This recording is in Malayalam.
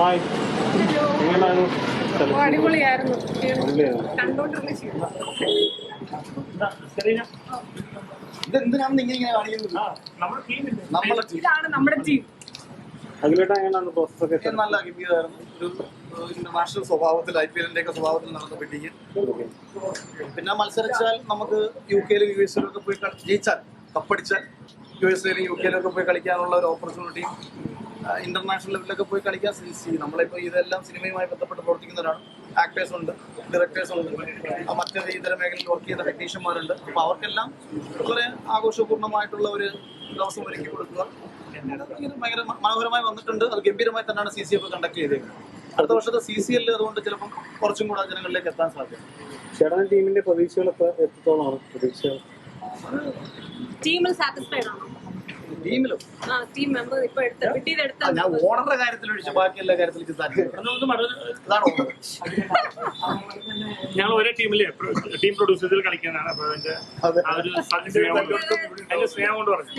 ഹായ് അടിപൊളിയായിരുന്നു. ഇതെന്തിനാണ് ഇങ്ങനെ കാണിക്കുന്നത്. ഇതാണ് നമ്മുടെ ടീം അതിലോട്ട് എങ്ങനെയാണ് നല്ല ഗംഭീരമായിരുന്നു ഒരു ഇന്റർനാഷണൽ സ്വഭാവത്തിൽ ഐ പി എല്ലിന്റെ ഒക്കെ സ്വഭാവത്തിൽ നടന്ന ബിഡിങ് പിന്നെ മത്സരിച്ചാൽ നമുക്ക് യു കെയിലും യു എസ് ഒക്കെ പോയി ജയിച്ചാൽ കപ്പടിച്ചാൽ യു എസ് എയിലും യു കെയിലൊക്കെ പോയി കളിക്കാനുള്ള ഒരു ഓപ്പർച്യൂണിറ്റിയും ഇന്റർനാഷണൽ ലെവലിലൊക്കെ പോയി കളിക്കാൻ ശ്രമിച്ചു നമ്മളിപ്പോൾ ഇതെല്ലാം സിനിമയുമായി ബന്ധപ്പെട്ട് പ്രവർത്തിക്കുന്നവരാണ്. ആക്ടേഴ്സ് ഉണ്ട് ഡയറക്ടേഴ്സ് ഉണ്ട് മറ്റേ ഇതര മേഖലയിൽ വർക്ക് ചെയ്യുന്ന ടെക്നീഷ്യന്മാരുണ്ട് അപ്പോൾ അവർക്കെല്ലാം വളരെ ആഘോഷപൂർണമായിട്ടുള്ള ഒരു ദിവസം ഒരുക്കി കൊടുക്കുക. ഭയങ്കര മനോഹരമായി വന്നിട്ടുണ്ട്. അത് ഗംഭീരമായി തന്നെയാണ് സി സി എഫ് കണ്ടക്ട് ചെയ്തേക്കുന്നത് അടുത്ത വർഷത്തെ സി സി എല്ലിൽ അതുകൊണ്ട് ചിലപ്പം കുറച്ചും കൂടെ ജനങ്ങളിലേക്ക് എത്താൻ സാധിക്കും ചേട്ടൻ ടീമിന്റെ പ്രതീക്ഷകളൊക്കെ എത്രത്തോളമാണ് പ്രതീക്ഷകൾ? ടീമിൽ സാറ്റിസ്ഫൈഡ് ആണോ? ടീമിലും. ആ ടീം മെമ്പർ ഇപ്പൊ എടുത്ത ഞാൻ ഓണറുടെ കാര്യത്തിൽ ഒഴിച്ച് ബാക്കി എല്ലാ കാര്യത്തിലും ഞങ്ങൾ ഒരേ ടീമിലെ ടീം പ്രൊഡ്യൂസേഴ്സിൽ കളിക്കുന്നതാണ്. അപ്പൊ അതിന്റെ അതെ. ആ ഒരു സ്നേഹം കൊണ്ട് അതിന്റെ സ്നേഹം കൊണ്ട് പറഞ്ഞു.